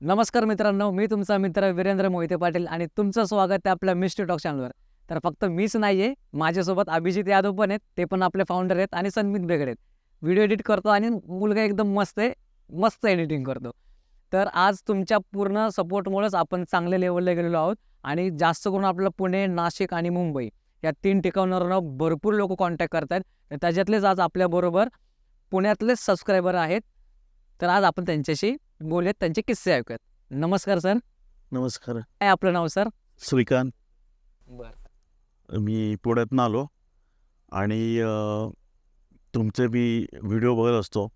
नमस्कार मित्रांनो मी तुमचा मित्र वीरेंद्र मोहिते पाटील आणि तुमचं स्वागत आहे आपल्या मिस्टी टॉक चॅनलवर. तर फक्त मीच नाही आहे माझ्यासोबत अभिजित यादव पण आहेत ते पण आपले फाउंडर आहेत आणि संमित बेगडे आहेत. व्हिडिओ एडिट करतो आणि मुलगा एकदम मस्त आहे मस्त एडिटिंग करतो. तर आज तुमच्या पूर्ण सपोर्टमुळेच आपण चांगल्या लेवलला गेलेलो आहोत आणि जास्त करून आपलं पुणे नाशिक आणि मुंबई या तीन ठिकाणावरून भरपूर लोक कॉन्टॅक्ट करतात तर त्याच्यातलेच आज आपल्याबरोबर पुण्यातलेच सबस्क्रायबर आहेत. तर आज आपण त्यांच्याशी बोलूयात त्यांचे किस्से ऐकूयात. नमस्कार सर. नमस्कार. काय आपलं नाव सर? श्रीकांत. बर. मी पुण्यातून आलो आणि अ, तुमचे मी व्हिडिओ बघत असतो.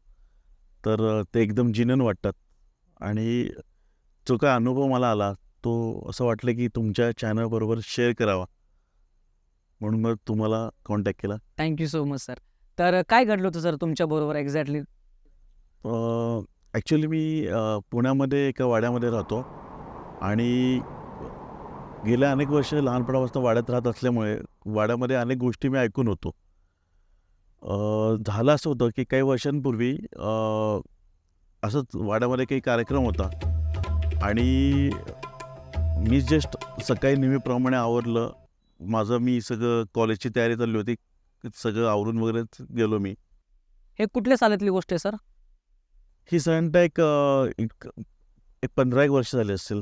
तर अ, ते एकदम जिनन वाटतात. आणि जो काय अनुभव मला आला तो असं वाटलं की तुमच्या चॅनलबरोबर शेअर करावा. म्हणून मग तुम्हाला कॉन्टॅक्ट केला. थँक्यू सो मच सर तर काय घडलं होतं सर तुमच्या बरोबर एक्झॅक्टली ॲक्च्युली मी अ, पुण्यामध्ये एका वाड्यामध्ये राहतो आणि गेल्या अनेक वर्ष लहानपणापासून वाड्यात राहत असल्यामुळे वाड्यामध्ये अनेक गोष्टी मी ऐकून होतो. अ, झालं असं होतं की काही वर्षांपूर्वी अ, असंच वाड्यामध्ये काही कार्यक्रम होता आणि मी जस्ट सकाळी नेहमीप्रमाणे आवरलं. माझं मी सगळं कॉलेजची तयारी चालली होती. सगळं आवरून वगैरे गेलो मी. हे कुठल्या सालातली गोष्ट आहे सर? ही साधारणतः एक एक पंधरा एक वर्ष झाली असतील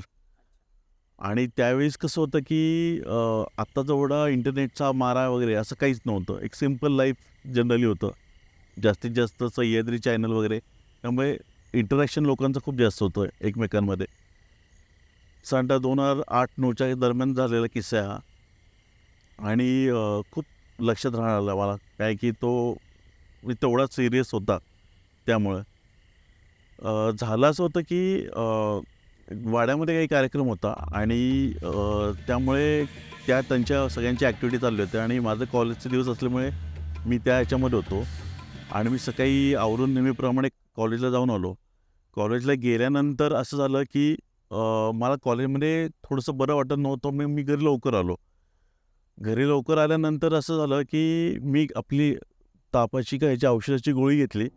आणि त्यावेळेस कसं होतं की आत्ता जेवढा इंटरनेटचा मारा वगैरे असं काहीच नव्हतं. एक सिंपल लाईफ जनरली होतं. जास्तीत जास्त सह्याद्री चॅनल वगैरे. त्यामुळे इंटरॅक्शन लोकांचं खूप जास्त होतं एकमेकांमध्ये. साधारणतः दोन हजार आठ नऊच्या दरम्यान झालेला किस्सा हा. आणि खूप लक्षात राहणार मला. काय की तो तेवढा सिरियस होता त्यामुळं. झालं असं होतं की वाड्यामध्ये काही कार्यक्रम होता आणि त्यामुळे त्या त्यांच्या सगळ्यांच्या ॲक्टिव्हिटी चालली होत्या आणि माझं कॉलेजचे दिवस असल्यामुळे मी त्या ह्याच्यामध्ये होतो आणि मी सकाळी आवरून नेहमीप्रमाणे कॉलेजला जाऊन आलो. कॉलेजला गेल्यानंतर असं झालं की मला कॉलेजमध्ये थोडंसं बरं वाटत नव्हतं मी मी घरी लवकर आलो. घरी लवकर आल्यानंतर असं झालं की मी आपली तापाची का ह्याची औषधाची गोळी घेतली.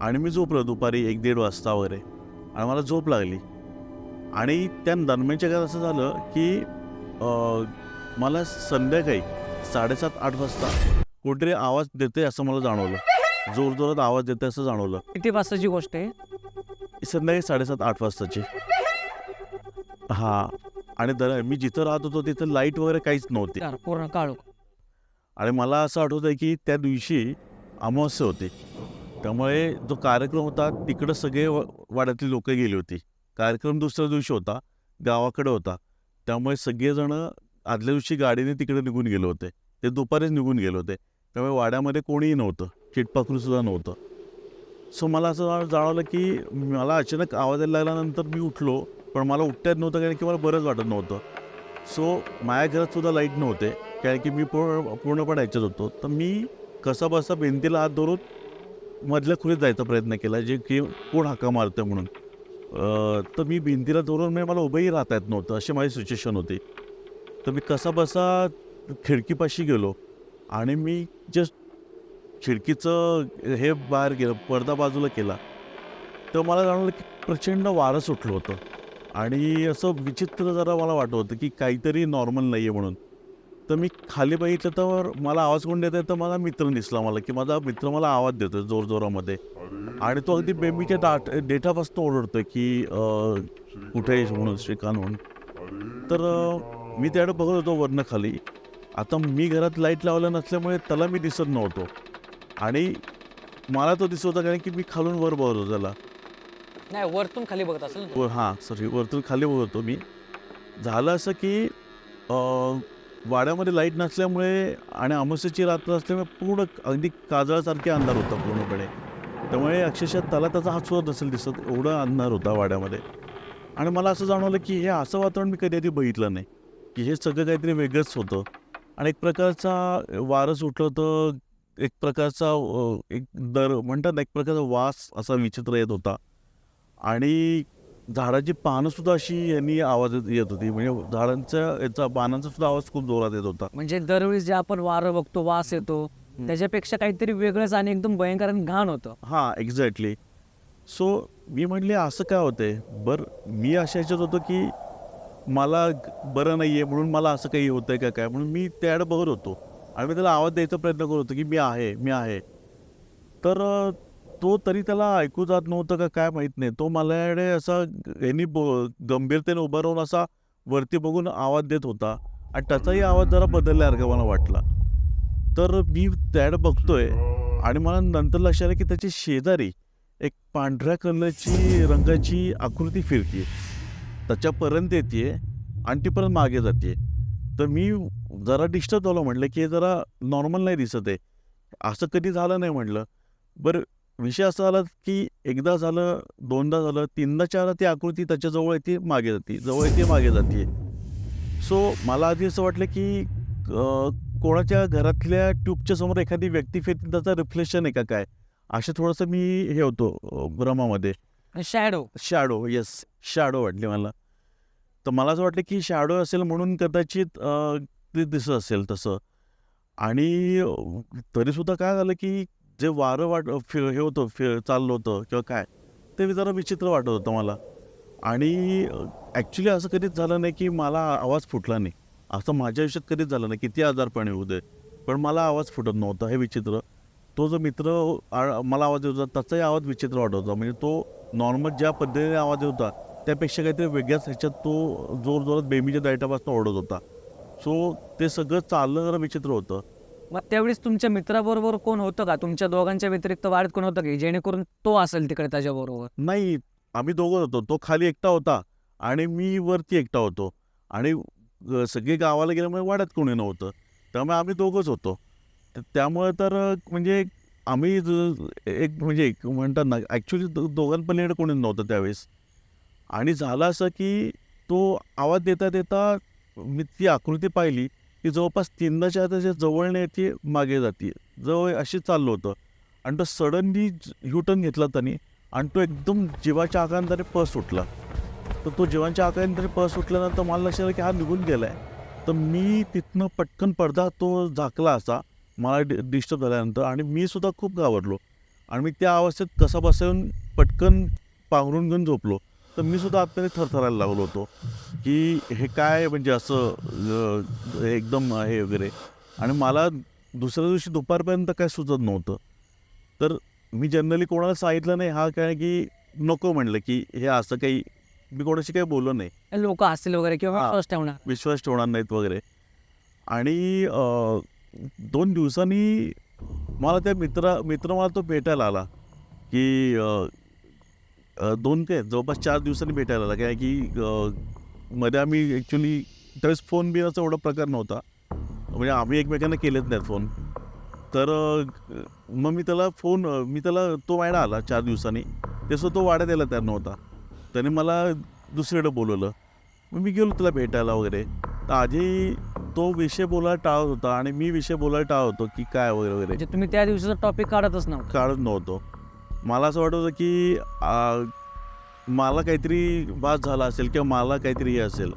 आणि मी झोपलो दुपारी एक दीड वाजता वगैरे. आणि मला झोप लागली. आणि त्या दरम्यानच्या काळात असं झालं की मला संध्याकाळी साडेसात आठ वाजता कुठेतरी आवाज देते असं मला जाणवलं. जोरजोरात आवाज देते असं जाणवलं. किती वाजताची गोष्ट आहे? संध्याकाळी साडेसात आठ वाजताची. हां. आणि दर मी जिथं राहत होतो तिथं लाइट वगैरे काहीच नव्हती. पूर्ण काळू आणि मला असं आठवतं आहे की त्या दिवशी अमावस्या होती. त्यामुळे जो कार्यक्रम होता तिकडं सगळे व वाड्यातली लोकं गेली होती. कार्यक्रम दुसऱ्या दिवशी होता गावाकडे होता. त्यामुळे सगळेजणं आदल्या दिवशी गाडीने तिकडे निघून गेले होते. ते दुपारीच निघून गेले होते. त्यामुळे वाड्यामध्ये कोणीही नव्हतं. चिटपाखरूसुद्धा नव्हतं. सो मला असं जाणवलं की मला अचानक आवाज यायला लागल्यानंतर मी उठलो पण मला उठता येत नव्हतं कारण की मला बरंच वाटत नव्हतं. सो माझ्या घरातसुद्धा लाइट नव्हते. कारण की मी पूर्ण पूर्णपणे ह्याच्यात होतो. तर मी कसा बसा भिंतीला हात धरून मधल्या खोलीत जायचा प्रयत्न केला जे की कोण हाका मारतं म्हणून. तर मी भिंतीला धरून म्हणजे मला उभंही राहता येत नव्हतं अशी माझी सिच्युएशन होती. तर मी कसाबसा खिडकीपाशी गेलो आणि मी जस्ट खिडकीचं हे बाहेर गेलं पडदा बाजूला केला. तर मला जाणवलं की प्रचंड वारं सुटलं होतं. आणि असं विचित्र जरा मला वाटत होतं की काहीतरी नॉर्मल नाही आहे म्हणून. तर मी खाली बघितलं तर मला आवाज कोण देत आहे तर माझा मित्र दिसला मला की माझा मित्र मला आवाज देतो जोरजोरामध्ये आणि तो अगदी बेबीच्या डाट डेटापासून ओरडतोय की कुठे म्हणून श्रीकांत म्हणून. तर मी त्याकडे बघत होतो वरनं खाली. आता मी घरात लाइट लावलं नसल्यामुळे त्याला मी दिसत नव्हतो. आणि मला तो दिसत होता कारण की मी खालून वर बघत होतो त्याला. नाही वरतून खाली बघत असेल? वर हां सॉरी वरतून खाली बघत होतो मी. झालं असं की वाड्यामध्ये लाइट नसल्यामुळे आणि अमावस्याची रात्र असल्यामुळे पूर्ण अगदी काजळासारखे अंधार होता पूर्णपणे. त्यामुळे अक्षरशः त्याला त्याचा हात सुद्धा नसेल दिसत एवढा अंधार होता वाड्यामध्ये. आणि मला असं जाणवलं की हे असं वातावरण मी कधी आधी बघितलं नाही की हे सगळं काहीतरी वेगळंच होतं. आणि एक प्रकारचा वारं सुटलं होतं एक प्रकारचा एक दर म्हणतात ना एक प्रकारचा वास असा विचित्र येत होता. आणि झाडाची पानं सुद्धा अशी यांनी आवाज येत- होती. म्हणजे झाडांच्या याचा पानांचा सुद्धा आवाज खूप जोरात येत होता. म्हणजे दरवेळेस जे आपण वारं बघतो वास येतो त्याच्यापेक्षा काहीतरी वेगळंच आणि एकदम भयंकर आणि घाण होतं. हां एक्झॅक्टली सो मी म्हणले असं काय होतंय? बरं मी अशा ह्याच्यात होतो की मला बरं नाही आहे म्हणून मला असं काही होतंय का काय? म्हणून मी त्याकडे बघत होतो. आणि मी त्याला आवाज द्यायचा प्रयत्न करत होतो की मी आहे मी आहे. तर तो तरी त्याला ऐकू जात नव्हतं का काय माहीत नाही. तो मलाकडे असा यांनी गंभीरतेने उभं राहून असा वरती बघून आवाज देत होता आणि त्याचाही आवाज जरा बदलल्यासारखा मला वाटला. तर मी त्याड बघतोय आणि मला नंतर लक्षात आलं की त्याची शेजारी एक पांढऱ्या कलरची रंगाची आकृती फिरते त्याच्यापर्यंत येते आणि ती परत मागे जाते तर मी जरा डिस्टर्ब झालो म्हटलं की हे जरा नॉर्मल नाही दिसत आहे. असं कधी झालं नाही म्हटलं बरं विषय असा झाला की एकदा झालं दोनदा झालं तीनदा चारदा ती आकृती त्याच्याजवळ येते मागे जाते जवळ येते मागे जाते. सो मला आधी असं वाटलं की कोणाच्या घरातल्या ट्यूबच्या समोर एखादी व्यक्ती फिरते त्याचं रिफ्लेक्शन आहे का काय? असं थोडंसं मी हे होतो भ्रमामध्ये. शॅडो शॅडो येस शॅडो वाटले मला. तर मला असं वाटलं की शॅडो असेल म्हणून कदाचित ते दिसत असेल तसं. आणि तरीसुद्धा काय झालं की जे वारं वाट फि हे होतं फि चाललं होतं किंवा काय ते जरा विचित्र वाटत होतं मला. आणि ॲक्च्युली असं कधीच झालं नाही की मला आवाज फुटला नाही. असं माझ्या आयुष्यात कधीच झालं नाही. किती आजारपण येऊ दे. पण मला आवाज फुटत नव्हता हे विचित्र. तो जो मित्र आ- मला आवाज येत होता त्याचाही आवाज विचित्र वाटत होता. म्हणजे तो नॉर्मल ज्या पद्धतीने आवाज येत होता त्यापेक्षा काहीतरी वेगळ्याच ह्याच्यात तो जोर जोरात बेमीच्या दायटापासून ओढत होता. सो ते सगळं चाललं जरा विचित्र होतं. मग त्यावेळेस तुमच्या मित्राबरोबर कोण होतं का? तुमच्या दोघांच्या व्यतिरिक्त वाढत कोण होतं की जेणेकरून तो असेल तिकडे त्याच्याबरोबर? नाही आम्ही दोघं होतो. तो खाली एकटा होता आणि मी वरती एकटा होतो. आणि सगळे गावाला गेल्यामुळे वाढत कोणी नव्हतं. त्यामुळे आम्ही दोघंच होतो. त्यामुळे तर म्हणजे आम्ही एक म्हणजे एक म्हणतात ना ॲक्च्युली दोघांपलीकडे कोणी नव्हतं त्यावेळेस. आणि झालं असं की तो आवाज देता देता मी ती आकृती पाहिली. की जवळपास तीनदाच्या त्याच्या जवळने येते मागे जाते. जवळ अशी चाललं होतं. आणि तो सडनली युटर्न घेतला त्याने आणि तो एकदम जीवाच्या आकाराने पस सुटला तर तो जीवांच्या आकाराने पस सुटल्यानंतर मला लक्षात आलं की हा निघून गेला आहे तर मी तिथनं पटकन पडदा तो झाकला असा मला डि डिस्टर्ब झाल्यानंतर आणि मी सुद्धा खूप घाबरलो. आणि मी त्या अवस्थेत कसा बसवून पटकन पांघरून घेऊन झोपलो. तर मी सुद्धा आतमध्ये थरथरायला लागलो होतो की हे काय म्हणजे असं एकदम हे वगैरे. आणि मला दुसऱ्या दिवशी दुपारपर्यंत काय सुचत नव्हतं. तर मी जनरली कोणाला सांगितलं नाही हा काय की नको म्हणलं की हे असं काही मी कोणाशी काही बोललो नाही. लोक असतील वगैरे किंवा ठेवणार. विश्वास ठेवणार नाहीत वगैरे. आणि दोन दिवसांनी मला त्या मित्रा मित्र मला तो भेटायला आला की दोन काय जवळपास चार दिवसांनी भेटायला आला काय की मध्ये आम्ही ॲक्च्युली त्यावेळेस फोन बिनाचा एवढा प्रकार नव्हता. म्हणजे आम्ही एकमेकांना केलेच नाहीत फोन तर मग मी त्याला फोन मी त्याला तो वाड्या आला चार दिवसांनी. तसं तो वाड्या द्यायला तयार नव्हता. त्याने मला दुसरीकडे बोलवलं. मग मी गेलो त्याला भेटायला वगैरे. तर आधी तो विषय बोलायला टाळत होता आणि मी विषय बोलायला टाळत होतो की काय वगैरे वगैरे. म्हणजे तुम्ही त्या दिवसाचा टॉपिक काढतच नव्हतं. काढत नव्हतो. मला असं वाटत होतं की आ, मला काहीतरी वाद झाला असेल किंवा मला काहीतरी हे असेल.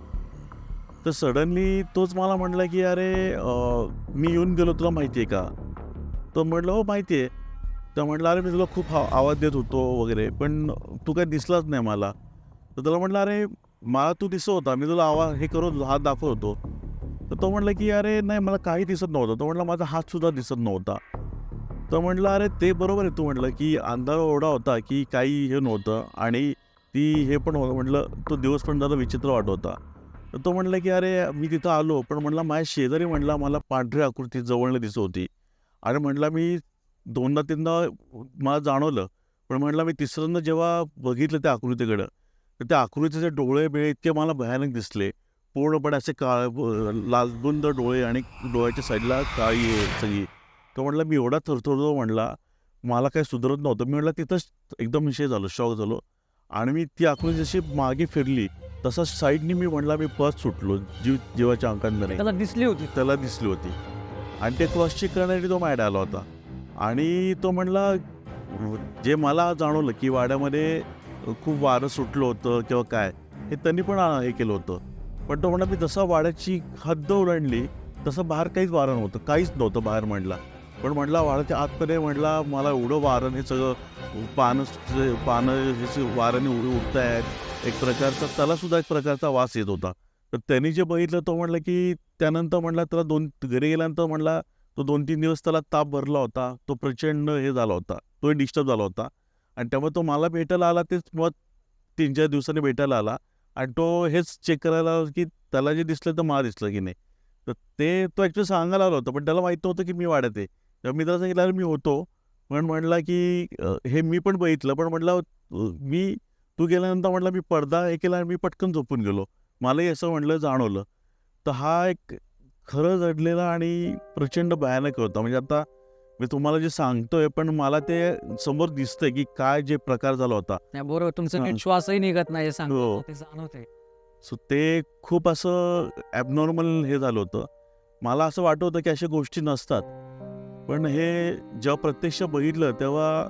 तर सडनली तोच मला म्हटला की अरे अ, मी येऊन गेलो तुला माहिती आहे का? तो म्हटलं हो माहिती आहे. तर म्हटलं अरे मी तुला खूप हा आवाज देत होतो वगैरे पण तू काय दिसलाच नाही मला. तर त्याला म्हटलं अरे मला तू दिसत होता मी तुला आवाज हे करत हात दाखवत होतो. तर तो म्हटलं की अरे नाही मला काही दिसत नव्हतं. तो म्हटलं माझा हातसुद्धा दिसत नव्हता. तर म्हटलं अरे ते बरोबर आहे. तू म्हटलं की अंधार एवढा होता की काही हे नव्हतं आणि ती हे पण होतं. म्हटलं तो दिवस पण जरा विचित्र वाटत होता. तर तो म्हटलं की अरे मी तिथं आलो पण म्हटलं माझ्या शेजारी म्हटला मला पांढरी आकृती जवळनं दिसत होती. आणि म्हटलं मी दोनदा तीनदा मला जाणवलं पण म्हटलं मी तिसऱ्यांदा जेव्हा बघितलं त्या आकृतीकडं तर त्या आकृतीचे डोळे बिळे इतके मला भयानक दिसले. पूर्णपणे असे काळ लालबुंद डोळे आणि डोळ्याच्या साईडला काळी आहे सगळी तो म्हटलं मी एवढा थरथरतो म्हणला मला काही सुधरत नव्हतं. मी म्हटलं तिथंच एकदम विषय झालो शॉक झालो. आणि मी ती आकृती जशी मागे फिरली तसा साईडनी मी म्हणला मी पत सुटलो जीव जीवाच्या अंकांमध्ये त्याला दिसली होती. त्याला दिसली होती. आणि ते क्रॉस चेक करण्यासाठी तो माझ्या आला होता. आणि तो म्हणला जे मला जाणवलं की वाड्यामध्ये खूप वारं सुटलं होतं किंवा काय हे त्यांनी पण हे केलं होतं. पण तो म्हणला मी जसा वाड्याची हद्द ओलांडली तसं बाहेर काहीच वारं नव्हतं काहीच नव्हतं बाहेर म्हणला पण म्हटला वाड्याच्या आतमध्ये म्हटला मला एवढं वारण हे सगळं पानं पानं हे सगळं उडत आहेत एक प्रकारचा त्याला सुद्धा एक प्रकारचा वास येत होता. तर त्यांनी जे बघितलं तो म्हटलं की त्यानंतर म्हटला त्याला दोन घरी गेल्यानंतर म्हटला तो दोन तीन दिवस त्याला ताप भरला होता. तो प्रचंड हे झाला होता. तो डिस्टर्ब झाला होता. आणि त्यामुळे तो मला भेटायला आला तेच मग तीन चार दिवसांनी भेटायला आला. आणि तो हेच चेक करायला आला की त्याला जे दिसलं तर मला दिसलं की नाही. तर ते तो ॲक्च्युली सांगायला आला होता पण त्याला माहीत नव्हतं की मी वाढत आहे. तेव्हा मी त्याला सांगितलं "अरे मी होतो. पण म्हटलं की हे मी पण बघितलं. पण म्हटलं मी तू गेल्यानंतर म्हटलं मी पडदा हे केला आणि मी पटकन झोपून गेलो. मलाही असं म्हटलं जाणवलं. तर हा एक खरं घडलेला आणि प्रचंड भयानक होता. म्हणजे आता मी तुम्हाला जे सांगतोय पण मला ते समोर दिसतंय की काय जे प्रकार झाला होता. बरोबर. तुमचं श्वासही निघत नाही हो. जाणवते सो ते खूप असं ॲबनॉर्मल हे झालं होतं. मला असं वाटत होतं की अशा गोष्टी नसतात. पण हे जेव्हा प्रत्यक्ष बघितलं तेव्हा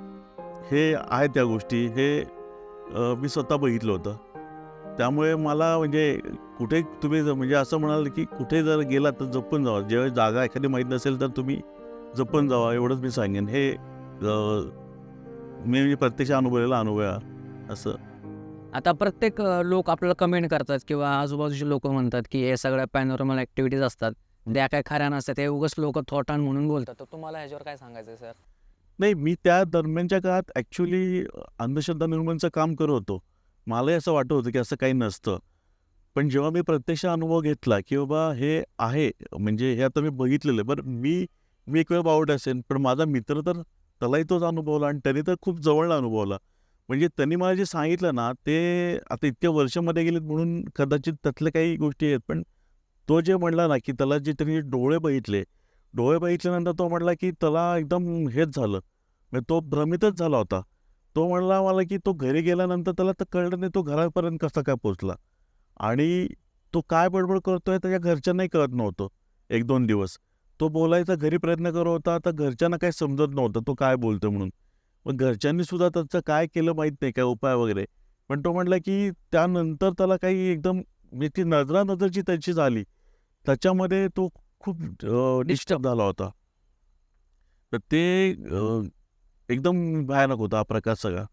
हे आहे त्या गोष्टी. हे मी स्वतः बघितलं होतं. त्यामुळे मला म्हणजे कुठे तुम्ही जर- म्हणजे असं म्हणाल की कुठे जर गेला तर जपून जावा. जेव्हा जागा एखादी माहीत नसेल तर तुम्ही जपून जावा. एवढंच मी सांगेन. हे मी म्हणजे प्रत्यक्ष अनुभवलेला अनुभव आहे. असं. आता प्रत्येक लोक आपल्याला कमेंट करतात किंवा आजूबाजूचे लोक म्हणतात की हे सगळ्या पॅनॉर्मल ॲक्टिव्हिटीज असतात. त्या काय खऱ्या नसतात ते उगाच लोक थॉटान म्हणून बोलतात. तर तुम्हाला ह्याच्यावर काय सांगायचं सर? नाही मी त्या दरम्यानच्या काळात ॲक्च्युली अंधश्रद्धा निर्माणचं काम करत होतो. मलाही असं वाटत होतं की असं काही नसतं. पण जेव्हा मी प्रत्यक्ष अनुभव घेतला की बाबा हे आहे म्हणजे हे आता मी बघितलेलं आहे बरं मी मी एक वेळ बावट असेल पण माझा मित्र तर त्यालाही तोच अनुभवला आणि त्याने तर खूप जवळला अनुभवला. म्हणजे त्यांनी मला जे सांगितलं ना ते आता इतक्या वर्षामध्ये गेलेत म्हणून कदाचित त्यातल्या काही गोष्टी आहेत पण तो जे म्हणला ना की त्याला जे त्यांनी डोळे बघितले डोळे बघितल्यानंतर तो म्हटला की त्याला एकदम हेच झालं. म्हणजे तो भ्रमितच झाला होता. तो म्हणला मला की तो घरी गेल्यानंतर त्याला तर कळलं नाही तो घरापर्यंत कसा काय पोचला आणि तो काय बडबड करतोय त्याच्या घरच्यांनाही कळत नव्हतं. एक दोन दिवस. तो बोलायचा घरी प्रयत्न करत होता तर घरच्यांना काही समजत नव्हतं तो काय बोलतो म्हणून. मग घरच्यांनी सुद्धा त्याचं काय केलं माहीत नाही काय उपाय वगैरे. पण तो म्हटला की त्यानंतर त्याला काही एकदम म्हणजे ती नजरानजरची त्याची झाली. त्याच्यामध्ये तो खूप डिस्टर्ब झाला होता. तर ते एकदम भयानक होता हा प्रकार सगळा.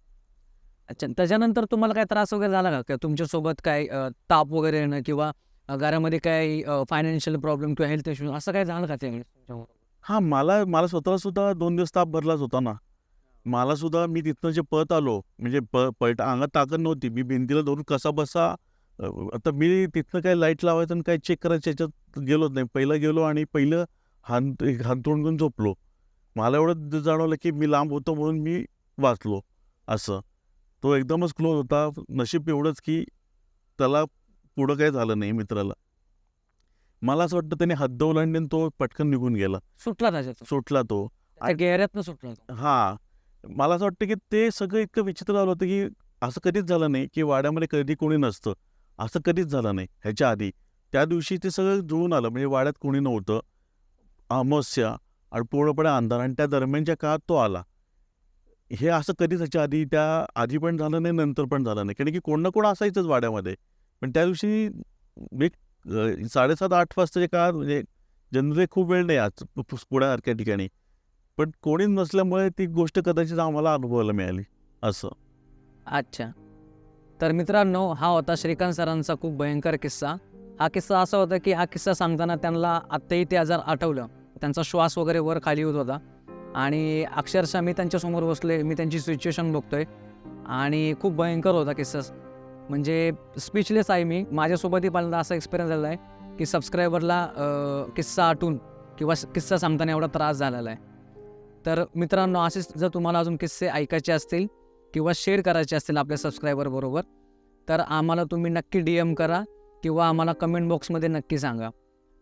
अच्छा त्याच्यानंतर तुम्हाला काय त्रास वगैरे झाला का? तुमच्यासोबत काय ताप वगैरे येणं किंवा घरामध्ये काही फायनान्शियल प्रॉब्लेम किंवा हेल्थ इश्यू असं काय झालं का तुमच्याबरोबर? हां मला मला स्वतःला सुद्धा दोन दिवस ताप भरलाच होता ना. मला सुद्धा मी तिथनं जे पळत आलो म्हणजे प पळत अंगात ताकद नव्हती. मी भिंतीला धरून कसा बसा आता मी तिथनं काही लाइट लावायचं आणि काही चेक करायचं याच्यात गेलोच नाही. पहिलं गेलो आणि पहिलं हात हातोंड घेऊन झोपलो. मला एवढं जाणवलं की मी लांब होतो म्हणून मी वाचलो असं. तो एकदमच क्लोज होता. नशीब एवढंच की त्याला पुढं काही झालं नाही मित्राला. मला असं वाटतं त्याने हद्द आणि तो पटकन निघून गेला. सुटला सुटला तो. गेऱ्यातनं सुटला. हां. मला असं वाटतं की ते सगळं इतकं विचित्र झालं होतं की असं कधीच झालं नाही की वाड्यामध्ये कधी कोणी नसतं. असं कधीच झालं नाही. ह्याच्या आधी. त्या दिवशी ते सगळं जुळून आलं. म्हणजे वाड्यात कोणी नव्हतं. अमावस्या आणि पूर्णपणे अंधार. आणि त्या दरम्यानच्या काळात तो आला. हे असं कधीच ह्याच्या आधी त्या आधी पण झालं नाही नंतर पण झालं नाही. कारण की कोण ना कोण असायचंच वाड्यामध्ये. पण त्या दिवशी एक साडेसात आठ वाजताच्या काळात म्हणजे जनरली खूप वेळ नाही आज पु- पुण्यासारख्या ठिकाणी. पण कोणीच नसल्यामुळे ती गोष्ट कदाचित आम्हाला अनुभवायला मिळाली. असं. अच्छा. तर मित्रांनो हा होता श्रीकांत सरांचा खूप भयंकर किस्सा. हा किस्सा असा होता की हा किस्सा सांगताना त्यांना आत्ताही ते आजार आठवलं. त्यांचा श्वास वगैरे वर खाली होत होता. आणि अक्षरशः मी त्यांच्यासमोर बसले मी त्यांची सिच्युएशन बघतोय. आणि खूप भयंकर होता किस्सा. म्हणजे स्पीचलेस आहे मी. माझ्यासोबतही पहिल्यांदा असा एक्सपिरियन्स झालेला आहे की सबस्क्रायबरला किस्सा आटून किंवा किस्सा सांगताना एवढा त्रास झालेला आहे. तर मित्रांनो असेच जर तुम्हाला अजून किस्से ऐकायचे असतील किंवा शेअर करायचे असतील आपल्या सबस्क्रायबर बरोबर तर आम्हाला तुम्ही नक्की डी एम करा किंवा आम्हाला कमेंट बॉक्समध्ये नक्की सांगा.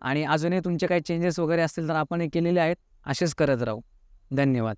आणि अजूनही तुमचे काही चेंजेस वगैरे असतील तर आपण हे केलेले आहेत असेच करत राहू. धन्यवाद.